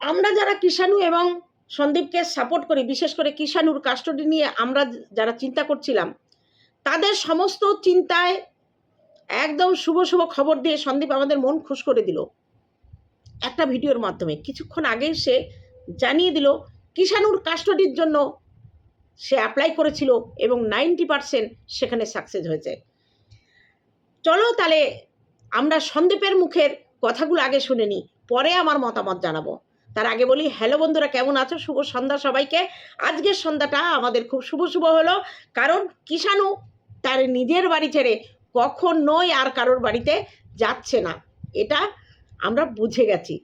আমরা যারা কিষাণু এবং সন্দীপকে সাপোর্ট করি, বিশেষ করে কিষাণুর কাস্টডি নিয়ে আমরা যারা চিন্তা করছিলাম, তাদের সমস্ত চিন্তায় একদম শুভ শুভ খবর দিয়ে সন্দীপ আমাদের মন খুশ করে দিল। একটা ভিডিওর মাধ্যমে কিছুক্ষণ আগে সে জানিয়ে দিল, কিষাণুর কাস্টডির জন্য সে অ্যাপ্লাই করেছিল এবং নাইনটি পারসেন্ট সেখানে সাকসেস হয়েছে। চলো তাহলে আমরা সন্দীপের মুখের কথাগুলো আগে শুনে নিই, পরে আমার মতামত জানাব। তার আগে বলি, হ্যালো বন্ধুরা, কেমন আছো? শুভ সন্ধ্যা সবাইকে। আজকের সন্ধ্যাটা আমাদের খুব শুভ শুভ হলো, কারণ কিষাণু তার নিজের বাড়ি ছেড়ে কখন কখনোই আর কারোর বাড়িতে যাচ্ছে না। এটা আমরা বুঝে গেছি।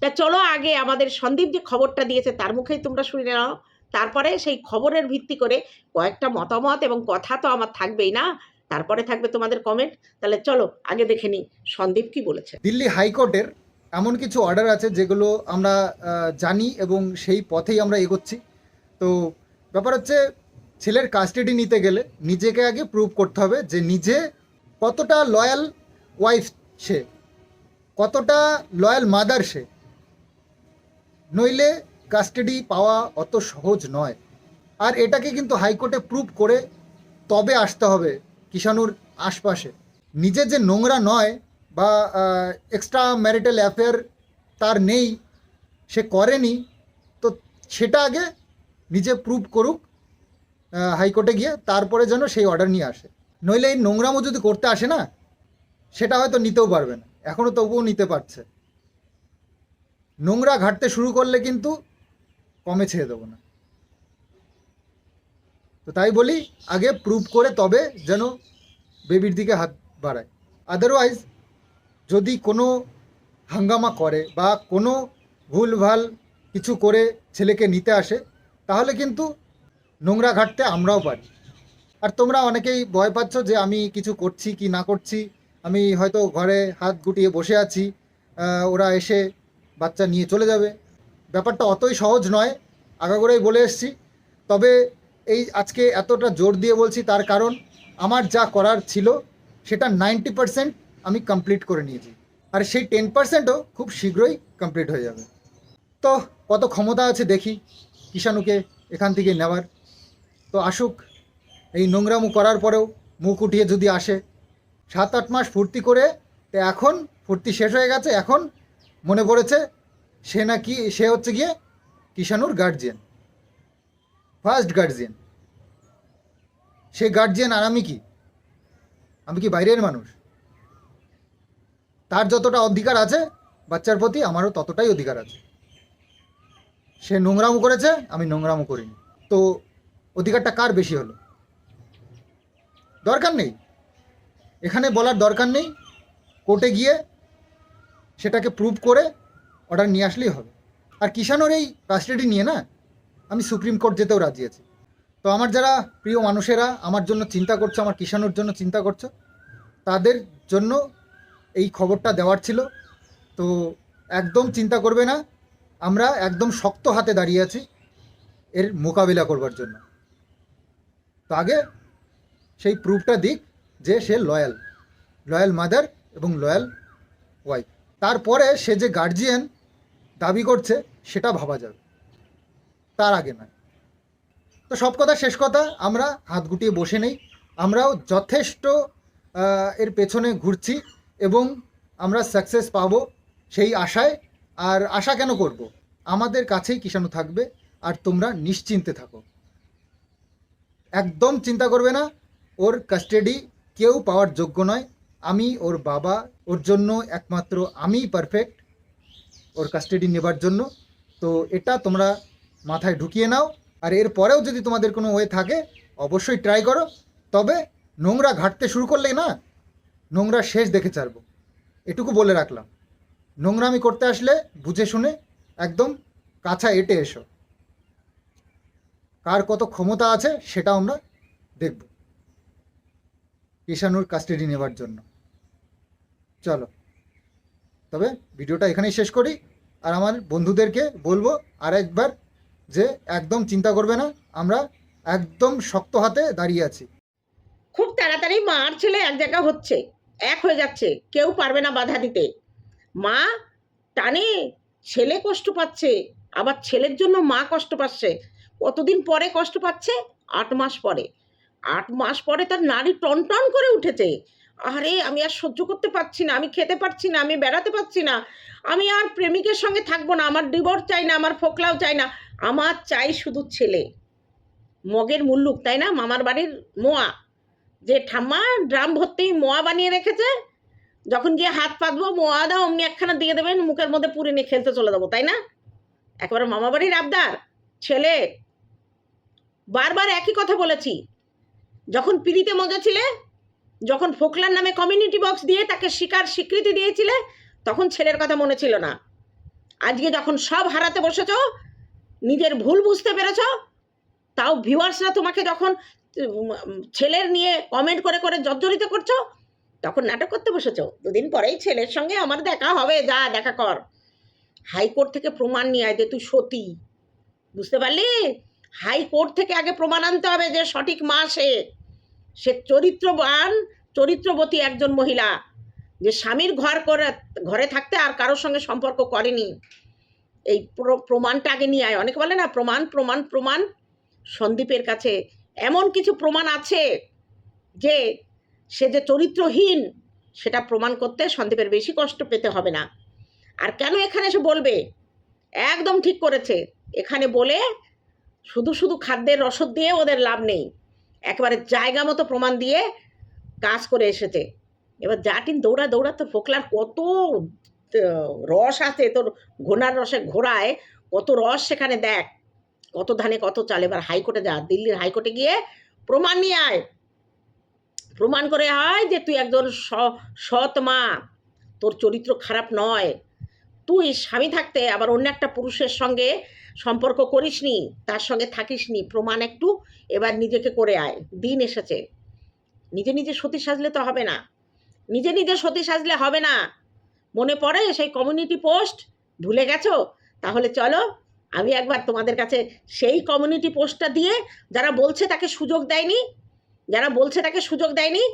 তা চলো আগে আমাদের সন্দীপ যে খবরটা দিয়েছে, তার মুখেই তোমরা শুনে নাও। তারপরে সেই খবরের ভিত্তি করে কয়েকটা মতামত এবং কথা তো আমার থাকবেই না, তারপরে থাকবে তোমাদের কমেন্ট তাহলে চলো, আগে দেখে নিই সন্দীপ কি বলেছে। দিল্লি হাইকোর্টের এমন কিছু অর্ডার আছে যেগুলো আমরা জানি এবং সেই পথেই আমরা এগোচ্ছি। তো ব্যাপার হচ্ছে, ছেলের কাস্টাডি নিতে গেলে নিজেকে আগে প্রুভ করতে হবে যে নিজে কতটা লয়াল ওয়াইফ সে, কতটা লয়াল মাদার সে। নইলে কাস্টাডি পাওয়া অত সহজ নয়। আর এটাকে কিন্তু হাইকোর্টে প্রুভ করে তবে আসতে হবে কিষাণুর আশপাশে। নিজে যে নোংরা নয় বা এক্সট্রা ম্যারিটাল অ্যাফেয়ার তার নেই, সে করেনি, তো সেটা আগে নিজে প্রুভ করুক হাইকোর্টে গিয়ে, তারপরে যেন সেই অর্ডার নিয়ে আসে। নইলে এই নোংরামো যদি করতে আসে না, সেটা হয়তো নিতেও পারবে না। এখনও তবুও নিতে পারছে। নোংরা ঘাটতে শুরু করলে কিন্তু কমে ছেড়ে দেবো না। তো তাই বলি, আগে প্রুভ করে তবে যেন বেবির দিকে হাত বাড়ায়। আদারওয়াইজ যদি কোনো হাঙ্গামা করে বা কোনো ভুলভাল কিছু করে ছেলেকে নিতে আসে, তাহলে কিন্তু নোংরা ঘাটতে আমরাও পারি। আর তোমরা অনেকেই ভয় পাচ্ছ যে আমি কিছু করছি কি না করছি। আমি হয়তো ঘরে হাত গুটিয়ে বসে আছি ওরা এসে বাচ্চা নিয়ে চলে যাবে। ব্যাপারটা অতই সহজ নয় আগাগোড়াই বলে এসছি। তবে এই আজকে এতটা জোর দিয়ে বলছি তার কারণ, আমার যা করার ছিল, সেটা নাইনটি পার্সেন্ট আমি কমপ্লিট করে নিয়েছি। আর সেই টেন পার্সেন্টও খুব শীঘ্রই কমপ্লিট হয়ে যাবে। তো কত ক্ষমতা আছে দেখি, কিষাণুকে এখান থেকে নেওয়ার। তো আসুক, এই নোংরামু করার পরেও মুখ উঠিয়ে যদি আসে, সাত আট মাস ফুর্তি করে, তো এখন ফুর্তি শেষ হয়ে গেছে, এখন মনে পড়েছে সে নাকি, সে হচ্ছে গিয়ে কিষাণুর গার্জিয়ান ফার্স্ট গার্জিয়ান সে গার্জিয়ান আর আমি কি? আমি কি বাইরের মানুষ? তার যতটা অধিকার আছে, বাচ্চার প্রতি আমারও ততটাই অধিকার আছে। সে নোংরামো করেছে, আমি নোংরামো করিনি। তো অধিকারটা কার বেশি হলো? দরকার নেই। এখানে বলার দরকার নেই। কোর্টে গিয়ে সেটাকে প্রুভ করে অর্ডার নিয়ে আসলেই হবে। আর কিষানোর এই কাস্টাডি নিয়ে না, আমি সুপ্রিম কোর্ট যেতেও রাজি আছি। তো আমার যারা প্রিয় মানুষেরা, আমার জন্য চিন্তা করছ, আমার কিষানোর জন্য চিন্তা করছ, তাদের জন্য এই খবরটা দেওয়ার ছিল। তো একদম চিন্তা করবে না, আমরা একদম শক্ত হাতে দাঁড়িয়ে আছি এর মোকাবিলা করবার জন্য। তো আগে সেই প্রুফটা দিক যে সে লয়াল লয়াল মাদার এবং লয়াল ওয়াইফ। তারপরে সে যে গার্জিয়ান দাবি করছে, সেটা ভাবা যাবে। তার আগে নয়। তো সব কথা, শেষ কথা, আমরা হাত গুটিয়ে বসে নেই। আমরাও যথেষ্ট এর পেছনে ঘুরছি। এবং আমরা সাকসেস পাবো সেই আশায়। আর আশা কেন করব? আমাদের কাছেই কিষাণু থাকবে, আর তোমরা নিশ্চিন্তে থাকো। একদম চিন্তা করবে না, ওর কাস্টাডি কেউ পাওয়ার যোগ্য নয়। আমি ওর বাবা, ওর জন্য একমাত্র আমিই পারফেক্ট ওর কাস্টাডি নেবার জন্য। তো এটা তোমরা মাথায় ঢুকিয়ে নাও। আর এর পরেও যদি তোমাদের কোনো ওয়ে থাকে, অবশ্যই ট্রাই করো। তবে নোংরা ঘাটতে শুরু করলে না নোংরা শেষ দেখে ছাড়বো। এটুকু বলে রাখলাম। নোংরামি করতে আসলে বুঝে শুনে একদম কাছা এটে এসো। কার কত ক্ষমতা আছে সেটা আমরা দেখব। কিষানুর কাস্টাডি নেবার জন্য। চলো। তবে ভিডিওটা এখানেই শেষ করি। আর আমার বন্ধুদেরকে বলব আর একবার যে একদম চিন্তা করবে না, আমরা একদম শক্ত হাতে দাঁড়িয়ে আছি। খুব তাড়াতাড়ি মা আর ছেলে এক জায়গা হচ্ছে। এক হয়ে যাচ্ছে। কেউ পারবে না বাধা দিতে। মা টানে, ছেলে কষ্ট পাচ্ছে, আবার ছেলের জন্য মা কষ্ট পাচ্ছে। কতদিন পরে কষ্ট পাচ্ছে? আট মাস পরে। আট মাস পরে তার নারী টনটন করে উঠেছে। আরে, আমি আর সহ্য করতে পারছি না, আমি খেতে পারছি না, আমি বেড়াতে পারছি না। আমি আর প্রেমিকের সঙ্গে থাকব না, আমার ডিভোর্স চাই না, আমার ফোকলাও চাই না। আমার চাই শুধু ছেলে। মগের মুল্লুক, তাই না? মামার বাড়ির মোয়া। যে ঠাম্মা, ড্রাম ভর্তি মোয়া বানিয়ে রেখেছে, যখন গিয়ে হাত পাতবো, মোয়া দাও, অমনি একখানা দিয়ে দেবেন, মুখের মধ্যে পুরে নিয়ে খেলতে চলে যাব, তাই না? একেবারে মামা বাড়ির আবদার, ছেলে। বারবার একই কথা বলেছি। যখন পিড়িতে মজা ছিলে, যখন ফোকলার নামে কমিউনিটি বক্স দিয়ে তাকে স্বীকার স্বীকৃতি দিয়েছিলে, তখন ছেলের কথা মনে ছিল না। আজকে যখন সব হারাতে বসেছ, নিজের ভুল বুঝতে পেরেছ, তাও ভিউয়ার্সরা তোমাকে যখন ছেলের নিয়ে কমেন্ট করে করে জর্জরিত করছ? তখন নাটক করতে বসেছো। দুদিন পরেই ছেলের সঙ্গে আমার দেখা হবে, যা দেখা কর। হাইকোর্ট থেকে প্রমাণ নিয়ে আয় যে তুই সতী। বুঝতে পারলি? হাইকোর্ট থেকে আগে প্রমাণ আনতে হবে যে সঠিক মা সে। সে চরিত্রবান, চরিত্রবতী একজন মহিলা। যে স্বামীর ঘর করে, ঘরে থাকতে আর কারোর সঙ্গে সম্পর্ক করেনি। এই প্র- প্রমাণটা আগে নিয়ে আয়। অনেকে বলে না, প্রমাণ প্রমাণ প্রমাণ। সন্দীপের কাছে এমন কিছু প্রমাণ আছে যে সে যে চরিত্রহীন, সেটা প্রমাণ করতে সন্দীপের বেশি কষ্ট পেতে হবে না। আর কেন এখানে এসে বলবে? একদম ঠিক করেছে। এখানে বলে শুধু শুধু খাদ্যের রসদ দিয়ে ওদের লাভ নেই। একেবারে জায়গা মতো প্রমাণ দিয়ে কাজ করে এসেছে। এবার জাটিন দৌড়া দৌড়া তোর ফোকলার কত রস আছে, তোর ঘোড়ার রসে ঘোড়ায়, কত রস সেখানে দেখ। কত ধানে কত চাল? এবার হাইকোর্টে যা, দিল্লির হাইকোর্টে গিয়ে প্রমাণ নিয়ে আয়। প্রমাণ করে হয় যে তুই একজন সৎ মা। তোর চরিত্র খারাপ নয়। তুই স্বামী থাকতে আবার অন্য একটা পুরুষের সঙ্গে সম্পর্ক করিসনি, তার সঙ্গে থাকিসনি, প্রমাণ একটু এবার নিজেকে করে আয়। দিন এসেছে। নিজে নিজে সতী সাজলে তো হবে না। নিজে নিজে সতী সাজলে হবে না। মনে পড়ে সেই কমিউনিটি পোস্ট ভুলে গেছো? তাহলে চলো আমি একবার তোমাদের কাছে সেই কমিউনিটি পোস্টটা দিয়ে যারা বলছে তাকে সুযোগ দেয়নি, যারা বলছে তাকে সুযোগ দেয়নি,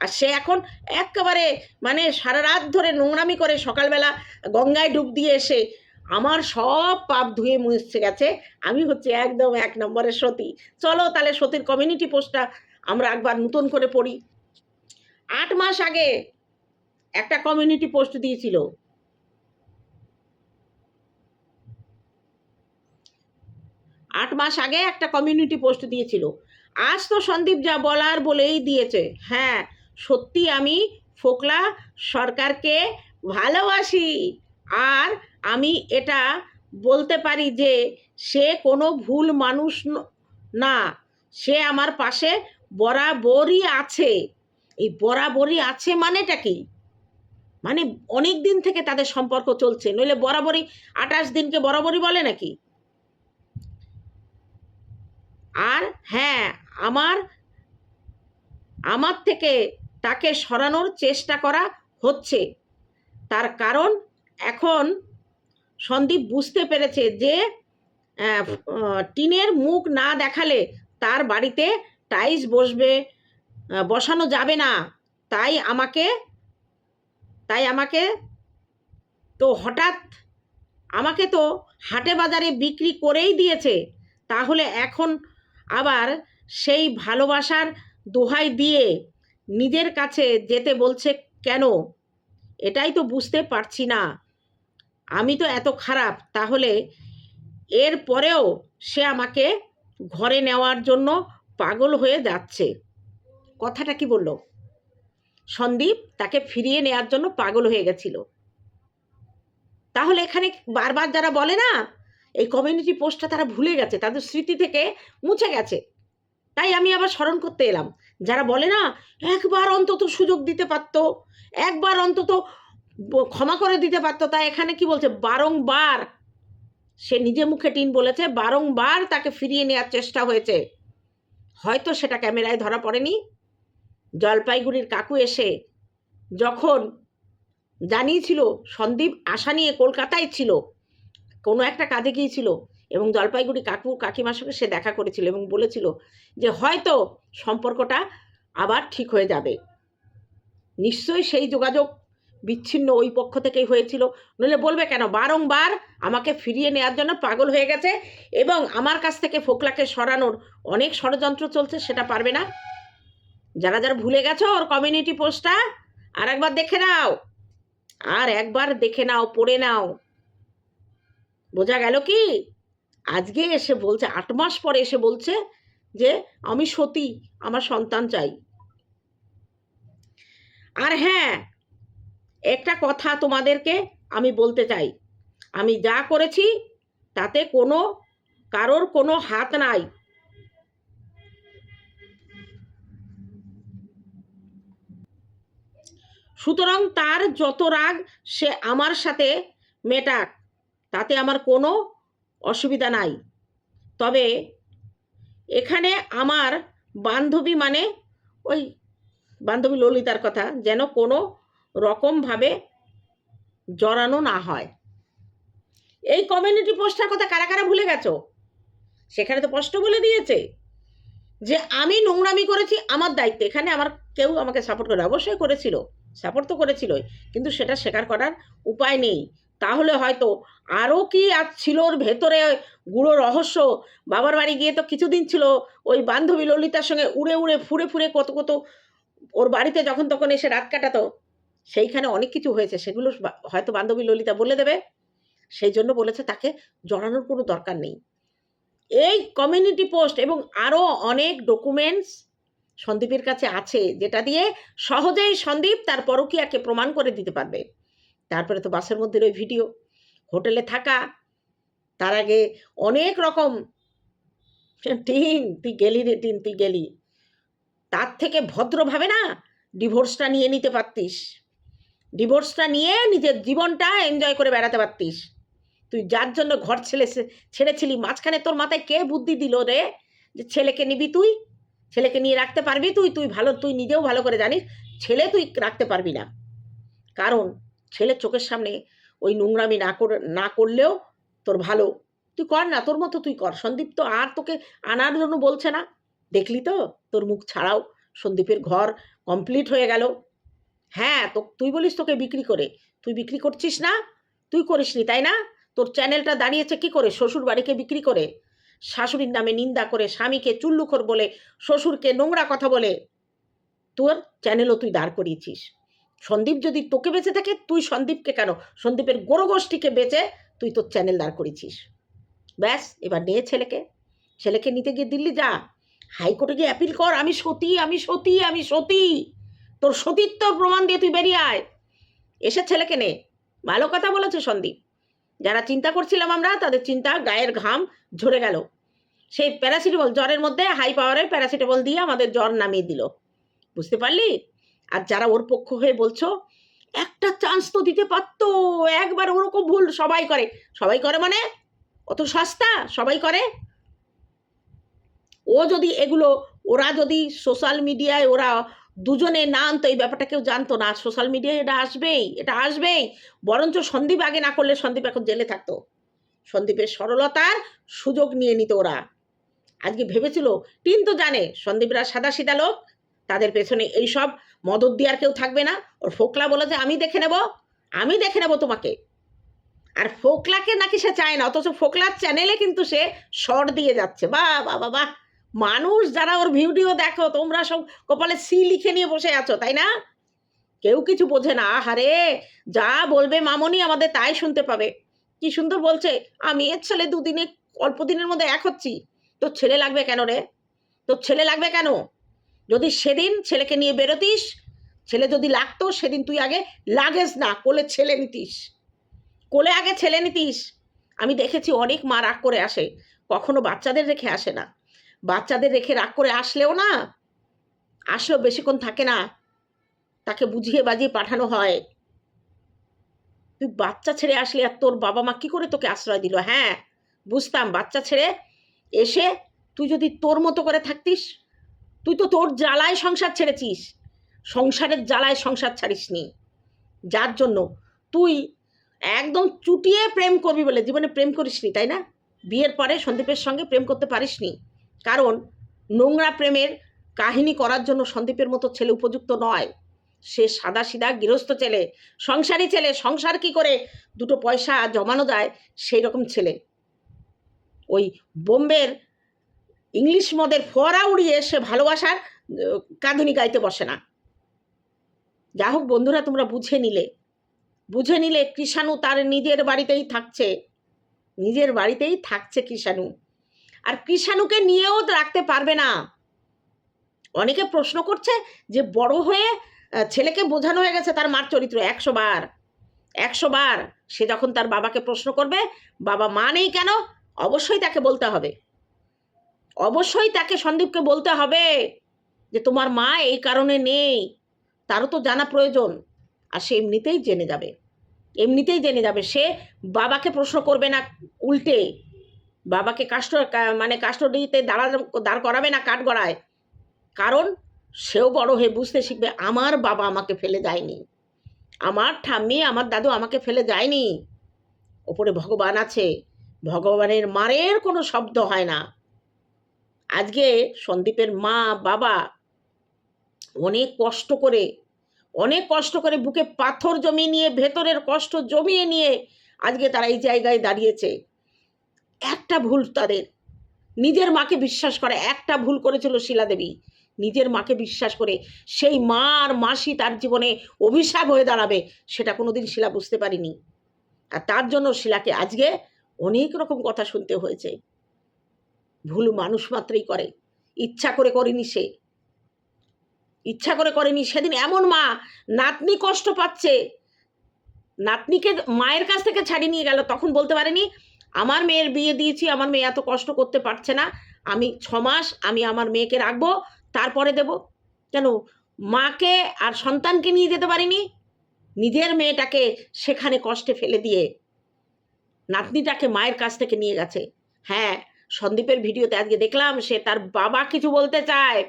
আর সে এখন একেবারে মানে সারা রাত ধরে নোংরামি করে সকালবেলা গঙ্গায় ডুব দিয়ে এসে আমার সব পাপ ধুয়ে মুছে গেছে। আমি হচ্ছে একদম এক নম্বরের সতী। চলো তাহলে সতীর কমিউনিটি পোস্টটা আমরা একবার নতুন করে পড়ি। আট মাস আগে একটা কমিউনিটি পোস্ট দিয়েছিল। আট মাস আগে একটা কমিউনিটি পোস্ট দিয়েছিল। আজ তো সন্দীপ যা বলার বলেই দিয়েছে। হ্যাঁ সত্যি আমি ফোকলা সরকারকে ভালোবাসি। আর আমি এটা বলতে পারি যে, সে কোনো ভুল মানুষ ন- সে আমার পাশে বরাবরই আছে। এই বরাবরই আছে মানেটা কি? মানে অনেক দিন থেকে তাদের সম্পর্ক চলছে। নইলে বরাবরই আঠাশ দিনকে বরাবরই বলে নাকি? আর হ্যাঁ আমার আমার থেকে তাকে সরানোর চেষ্টা করা হচ্ছে। তার কারণ এখন সন্দীপ বুঝতে পেরেছে যে টিনের মুখ না দেখালে তার বাড়িতে টাইলস বসবে বসানো যাবে না। তাই আমাকে তাই আমাকে তো হঠাৎ আমাকে তো হাটে বাজারে বিক্রি করেই দিয়েছে। তাহলে এখন আবার সেই ভালোবাসার দোহাই দিয়ে নিজের কাছে যেতে বলছে কেন? এটাই তো বুঝতে পারছি না। আমি তো এত খারাপ, তাহলে এর পরেও সে আমাকে ঘরে নেওয়ার জন্য পাগল হয়ে যাচ্ছে। কথাটা কি বলল? সন্দীপ তাকে ফিরিয়ে নেওয়ার জন্য পাগল হয়ে গেছিল। তাহলে এখানে বারবার যারা বলে না এই কমিউনিটি পোস্টটা তারা ভুলে গেছে, তাদের স্মৃতি থেকে মুছে গেছে। তাই আমি আবার স্মরণ করতে এলাম। যারা বলে না, একবার অন্তত সুযোগ দিতে পারতো, একবার অন্তত ক্ষমা করে দিতে পারতো। তাই এখানে কি বলছে? বারংবার সে নিজে মুখে টিন বলেছে, বারংবার তাকে ফিরিয়ে নেওয়ার চেষ্টা হয়েছে। হয়তো সেটা ক্যামেরায় ধরা পড়েনি। জলপাইগুড়ির কাকু এসে যখন জানিয়েছিল, সন্দীপ আশা নিয়ে কলকাতায় ছিল কোনো একটা কাজে গিয়েছিল এবং জলপাইগুড়ি কাকু কাকিমার সঙ্গে সে দেখা করেছিল এবং বলেছিল যে হয়তো সম্পর্কটা আবার ঠিক হয়ে যাবে। নিশ্চয়ই সেই যোগাযোগ বিচ্ছিন্ন ওই পক্ষ থেকেই হয়েছিল। নইলে বলবে কেন? বারংবার আমাকে ফিরিয়ে নেওয়ার জন্য পাগল হয়ে গেছে এবং আমার কাছ থেকে ফোকলাকে সরানোর অনেক ষড়যন্ত্র চলছে সেটা পারবে না। যারা যারা ভুলে গেছো ওর কমিউনিটি পোস্টটা আর একবার দেখে নাও। আর একবার দেখে নাও, পড়ে নাও। বোঝা গেল কি? আজকে এসে বলছে, আট মাস পরে এসে বলছে যে, আমি সতী, আমার সন্তান চাই। আর হ্যাঁ একটা কথা তোমাদেরকে আমি বলতে চাই। আমি যা করেছি, তাতে কোনো, কারোর কোনো হাত নাই। সুতরাং তার যত রাগ, সে আমার সাথে মেটাক। তাতে আমার কোনো অসুবিধা নাই। তবে এখানে আমার বান্ধবী মানে ওই বান্ধবী ললিতার কথা, যেন কোনো রকমভাবে জড়ানো না হয়। এই কমিউনিটি পোস্টার কথা কারা কারা ভুলে গেছো? সেখানে তো স্পষ্ট বলে দিয়েছে যে আমি নোংরামি করেছি আমার দায়িত্ব। এখানে আমার কেউ আমাকে সাপোর্ট করে অবশ্যই করেছিল সাপোর্ট তো করেছিলই, কিন্তু সেটা স্বীকার করার উপায় নেই। তাহলে হয়তো আরও কি আর ছিল ওর ভেতরে গুঁড়ো রহস্য? বাবার বাড়ি গিয়ে তো কিছুদিন ছিল ওই বান্ধবী ললিতার সঙ্গে উড়ে উড়ে ফুরে ফুরে কত কত ওর বাড়িতে যখন তখন এসে রাত কাটাতো। সেইখানে অনেক কিছু হয়েছে, সেগুলো হয়তো বান্ধবী ললিতা বলে দেবে। সেই জন্য বলেছে তাকে জড়ানোর কোনো দরকার নেই। এই কমিউনিটি পোস্ট এবং আরও অনেক ডকুমেন্টস সন্দীপের কাছে আছে, যেটা দিয়ে সহজেই সন্দীপ তার পরকীয়াকে প্রমাণ করে দিতে পারবে। তারপরে তো বাসের মধ্যে ওই ভিডিও। হোটেলে থাকা, তার আগে অনেক রকম, টিন, তুই গেলি রে টিন, তুই গেলি। তার থেকে ভদ্রভাবে না ডিভোর্সটা নিয়ে নিতে পারতিস। ডিভোর্সটা নিয়ে নিজের জীবনটা এনজয় করে বেড়াতে পারতিস। তুই যার জন্য ঘর ছেলে ছেড়েছিলি, মাঝখানে তোর মাথায় কে বুদ্ধি দিল রে যে ছেলেকে নিবি তুই? ছেলেকে নিয়ে রাখতে পারবি তুই? তুই ভালো, তুই নিজেও ভালো করে জানিস, ছেলে তুই রাখতে পারবি না। কারণ ছেলের চোখের সামনে ওই নোংরামি না করে, না করলেও তোর ভালো। তুই কর না, তোর মতো তুই কর। সন্দীপ তো আর তোকে আনার জন্য বলছে না। দেখলি তো? তোর মুখ ছাড়াও সন্দীপের ঘর কমপ্লিট হয়ে গেল। হ্যাঁ তো তুই বলিস তোকে বিক্রি করে। তুই বিক্রি করছিস না? তুই করিসনি, তাই না? তোর চ্যানেলটা দাঁড়িয়েছে কি করে? শ্বশুর বাড়িকে বিক্রি করে। শাশুড়ির নামে নিন্দা করে, স্বামীকে চুল্লুখোর বলে, শ্বশুরকে নোংরা কথা বলে। তোর চ্যানেলও তুই দাঁড় করিয়েছিস। সন্দীপ যদি তোকে বেঁচে থাকে, তুই সন্দীপকে কেন? সন্দীপের গোরগোষ্ঠীকে বেচে তুই তোর চ্যানেল দাঁড় করেছিস ব্যাস, এবার নে ছেলেকে। ছেলেকে নিতে গিয়ে দিল্লি যা। হাইকোর্টে গিয়ে অ্যাপিল কর, আমি সতী আমি সতী আমি সতী। তোর সতীত্ব প্রমাণ দিয়ে তুই বেরিয়ে আয়। এসে ছেলেকে নে। ভালো কথা বলেছে সন্দীপ। যারা চিন্তা করছিলাম আমরা, তাদের চিন্তা গায়ের ঘাম ঝরে গেল। সেই প্যারাসিটামল জ্বরের মধ্যে হাই পাওয়ারের প্যারাসিটামল দিয়ে আমাদের জ্বর নামিয়ে দিল। বুঝতে পারলি? আর যারা ওর পক্ষ হয়ে বলছো, একটা চান্স তো দিতে পারতো। একবার ওরকম ভুল সবাই করে। সবাই করে মানে? অত সস্তা? সবাই করে? ও যদি এগুলো, ওরা যদি সোশ্যাল মিডিয়ায় ওরা দুজনে না আনতো, এই ব্যাপারটা কেউ জানতো না। সোশ্যাল মিডিয়ায় এটা আসবেই এটা আসবেই। বরঞ্চ সন্দীপ আগে না করলে সন্দীপ এখন জেলে থাকতো। সন্দীপের সরলতার সুযোগ নিয়ে নিত ওরা। আজকে ভেবেছিল, টিন তো জানে, সন্দীপরা সাদা সিধা লোক তাদের পেছনে এইসব মদত দেওয়ার কেউ থাকবে না। ওর ফোকলা বলেছে আমি দেখে নেব, আমি দেখে নেব তোমাকে। আর ফোকলাকে নাকি সে চায় না, অথচ ফোকলার চ্যানেলে কিন্তু সে শর্ট দিয়ে যাচ্ছে। বা বাহ বাহ। মানুষ যারা ওর ভিডিও দেখো, তোমরা সব কপালে সি লিখে নিয়ে বসে আছো, তাই না? কেউ কিছু বোঝে না। আহারে, যা বলবে মামনি আমাদের তাই শুনতে পাবে। কি সুন্দর বলছে, আমি এর ছেলে দুদিনে, অল্প দিনের মধ্যে এক হচ্ছি। তোর ছেলে লাগবে কেন রে? তোর ছেলে লাগবে কেন? যদি সেদিন ছেলেকে নিয়ে বেরোতিস, ছেলে যদি লাগতো, সেদিন তুই আগে লাগেস না, কোলে ছেলে নিতিস। কোলে আগে ছেলে নিতিস। আমি দেখেছি অনেক মা রাগ করে আসে, কখনো বাচ্চাদের রেখে আসে না। বাচ্চাদের রেখে রাগ করে আসলেও না, আসলেও বেশিক্ষণ থাকে না। তাকে বুঝিয়ে বাজিয়ে পাঠানো হয়। তুই বাচ্চা ছেড়ে আসলে আর তোর বাবা মা কী করে তোকে আশ্রয় দিল? হ্যাঁ বুঝতাম। বাচ্চা ছেড়ে এসে তুই যদি তোর মতো করে থাকতিস তুই তো তোর জ্বালায় সংসার ছেড়েছিস। সংসারের জ্বালায় সংসার ছাড়িসনি। যার জন্য তুই একদম চুটিয়ে প্রেম করবি বলে জীবনে প্রেম করিসনি, তাই না? বিয়ের পরে সন্দীপের সঙ্গে প্রেম করতে পারিসনি। কারণ নোংরা প্রেমের কাহিনী করার জন্য সন্দীপের মতো ছেলে উপযুক্ত নয়। সে সাদা সিধা গৃহস্থ ছেলে, সংসারী ছেলে, সংসার কি করে? দুটো পয়সা জমানো যায় সেই রকম ছেলে। ওই বোম্বের ইংলিশ মদের ফোয়ারা উড়িয়ে সে ভালোবাসার কাঁধুনি গাইতে বসে না। যা হোক বন্ধুরা, তোমরা বুঝে নিলে। বুঝে নিলে কৃষাণু তার নিজের বাড়িতেই থাকছে। নিজের বাড়িতেই থাকছে কৃষাণু। আর কৃষাণুকে নিয়েও রাখতে পারবে না। অনেকে প্রশ্ন করছে যে বড় হয়ে ছেলেকে বোঝানো হয়ে গেছে তার মার চরিত্র একশো বার। একশো বার সে যখন তার বাবাকে প্রশ্ন করবে, বাবা মা নেই কেন? অবশ্যই তাকে বলতে হবে। অবশ্যই তাকে সন্দীপকে বলতে হবে যে তোমার মা এই কারণে নেই। তারও তো জানা প্রয়োজন। আর সে এমনিতেই জেনে যাবে। এমনিতেই জেনে যাবে। সে বাবাকে প্রশ্ন করবে না উল্টে। বাবাকে কাষ্ট কা- মানে কাস্টডিতে দাঁড়া, দাঁড় করাবে না কাঠ গড়ায়। কারণ সেও বড় হয়ে বুঝতে শিখবে, আমার বাবা আমাকে ফেলে যায়নি। আমার ঠাম্মি, আমার দাদু আমাকে ফেলে যায়নি। ওপরে ভগবান আছে। ভগবানের মারের কোনো শব্দ হয় না। আজকে সন্দীপের মা, বাবা অনেক কষ্ট করে, অনেক কষ্ট করে বুকে পাথর জমিয়ে নিয়ে, ভেতরের কষ্ট জমিয়ে নিয়ে আজকে তারা এই জায়গায় দাঁড়িয়েছে। একটা ভুল তাদের। নিজের মাকে বিশ্বাস করে, একটা ভুল করেছিল শিলাদেবী নিজের মাকে বিশ্বাস করে সেই মা আর মাসি তার জীবনে অভিশাপ হয়ে দাঁড়াবে, সেটা কোনোদিন শিলা বুঝতে পারিনি। আর তার জন্য শিলাকে আজকে অনেক রকম কথা শুনতে হয়েছে। ভুল মানুষ মাত্রই করে। ইচ্ছা করে করেনি সে। ইচ্ছা করে করেনি সেদিন এমন মা, নাতনি কষ্ট পাচ্ছে। নাতনিকে মায়ের কাছ থেকে ছাড়িয়ে নিয়ে গেল, তখন বলতে পারেনি, আমার মেয়ের বিয়ে দিয়েছি, আমার মেয়ে এত কষ্ট করতে পারছে না, আমি ছ মাস আমি আমার মেয়েকে রাখব, তারপরে দেব। কেন? মাকে আর সন্তানকে নিয়ে যেতে পারিনি? নিজের মেয়েটাকে সেখানে কষ্টে ফেলে দিয়ে নাতনিটাকে মায়ের কাছ থেকে নিয়ে গেছে। হ্যাঁ সন্দীপের ভিডিওতে আজকে দেখলাম, সে তার বাবা কিছু বলতে চায়।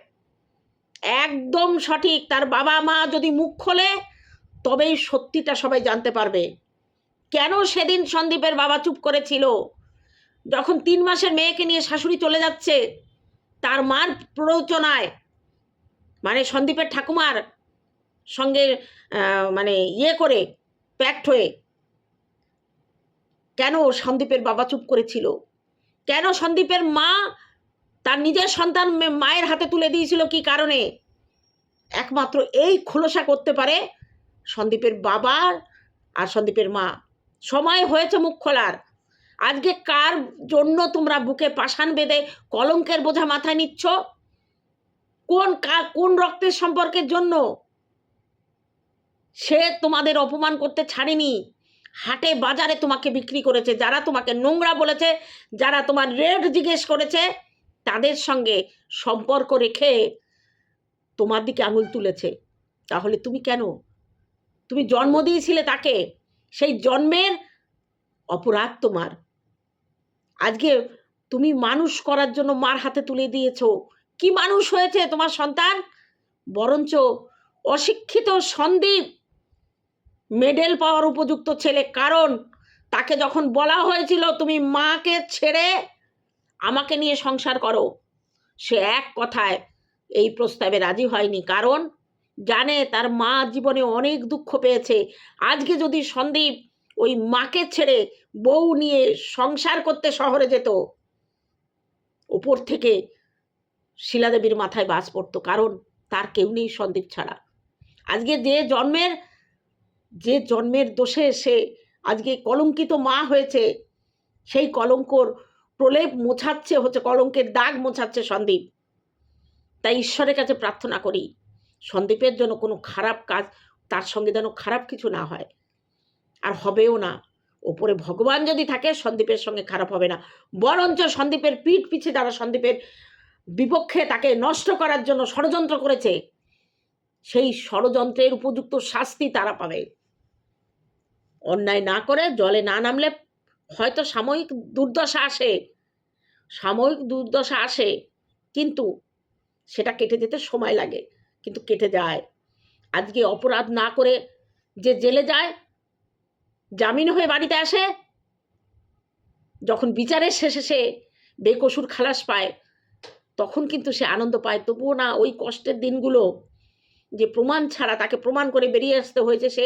একদম সঠিক, তার বাবা মা যদি মুখ খোলে, তবেই সত্যিটা সবাই জানতে পারবে। কেন সেদিন সন্দীপের বাবা চুপ করেছিল? যখন তিন মাসের মেয়েকে নিয়ে শাশুড়ি চলে যাচ্ছে, তার মার প্ররোচনায় মানে সন্দীপের ঠাকুমার সঙ্গে মানে ইয়ে করে প্যাক্ট হয়ে, কেন সন্দীপের বাবা চুপ করেছিল? কেন সন্দীপের মা তার নিজের সন্তান মায়ের হাতে তুলে দিয়েছিল কি কারণে? একমাত্র এই খোলসা করতে পারে সন্দীপের বাবার আর সন্দীপের মা। সময় হয়েছে মুখ খোলার। আজকে কার জন্য তোমরা বুকে পাষাণ বেঁধে কলঙ্কের বোঝা মাথায় নিচ্ছ? কোন কা- কোন রক্তের সম্পর্কের জন্য? সে তোমাদের অপমান করতে ছাড়েনি। হাটে বাজারে তোমাকে বিক্রি করেছে, যারা তোমাকে নোংরা বলেছে, যারা তোমার রেট জিজ্ঞেস করেছে, তাদের সঙ্গে সম্পর্ক রেখে তোমার দিকে আঙুল তুলেছে। তাহলে তুমি কেন? তুমি জন্ম দিয়েছিলে তাকে, সেই জন্মের অপরাধ তোমার। আজকে তুমি মানুষ করার জন্য মার হাতে তুলে দিয়েছ। কি মানুষ হয়েছে তোমার সন্তান? বরঞ্চ অশিক্ষিত সন্দীপ মেডেল পাওয়ার উপযুক্ত ছেলে। কারণ তাকে যখন বলা হয়েছিল, তুমি মাকে ছেড়ে আমাকে নিয়ে সংসার করো, সে এক কথায় এই প্রস্তাবে রাজি হয়নি। কারণ জানে তার মা জীবনে অনেক দুঃখ পেয়েছে। আজকে যদি সন্দীপ ওই মাকে ছেড়ে বউ নিয়ে সংসার করতে শহরে যেত উপর থেকে শিলাদেবীর মাথায় বাস পড়তো। কারণ তার কেউ নেই সন্দীপ ছাড়া। আজকে যে জন্মের যে জন্মের দোষে সে আজকে কলঙ্কিত মা হয়েছে, সেই কলঙ্কর প্রলেপ মোছাচ্ছে, হচ্ছে কলঙ্কের দাগ মোছাচ্ছে সন্দীপ। তাই ঈশ্বরের কাছে প্রার্থনা করি, সন্দীপের জন্য কোনো খারাপ কাজ, তার সঙ্গে যেন খারাপ কিছু না হয়। আর হবেও না। ওপরে ভগবান যদি থাকে, সন্দীপের সঙ্গে খারাপ হবে না। বরঞ্চ সন্দীপের পিঠ পিছে যারা সন্দীপের বিপক্ষে তাকে নষ্ট করার জন্য ষড়যন্ত্র করেছে, সেই ষড়যন্ত্রের উপযুক্ত শাস্তি তারা পাবে। অন্যায় না করে জলে না নামলে হয়তো সাময়িক দুর্দশা আসে, সাময়িক দুর্দশা আসে, কিন্তু সেটা কেটে যেতে সময় লাগে, কিন্তু কেটে যায়। আজকে অপরাধ না করে যে জেলে যায়, জামিন হয়ে বাড়িতে আসে, যখন বিচারের শেষে সে বেকসুর খালাস পায়, তখন কিন্তু সে আনন্দ পায়। তবুও না ওই কষ্টের দিনগুলো যে প্রমাণ ছাড়া, তাকে প্রমাণ করে বেরিয়ে আসতে হয়েছে সে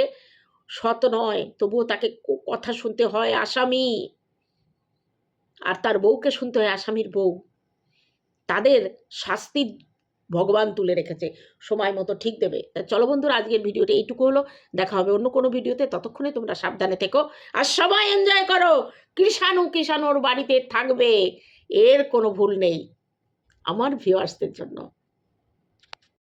সৎ নয়, তবুও তাকে কথা শুনতে হয় আসামি। আর তার বউকে শুনতে হয় আসামির বউ। তাদের শাস্তি ভগবান তুলে রেখেছে, সময় মতো ঠিক দেবে। তা চলো বন্ধুরা, আজকের ভিডিওটা এইটুকু হলো। দেখা হবে অন্য কোনো ভিডিওতে, ততক্ষণে তোমরা সাবধানে থেকো আর সবাই এনজয় করো। কৃষাণু কৃষাণুর বাড়িতে থাকবে, এর কোনো ভুল নেই। আমার ভিউয়ার্সদের জন্য।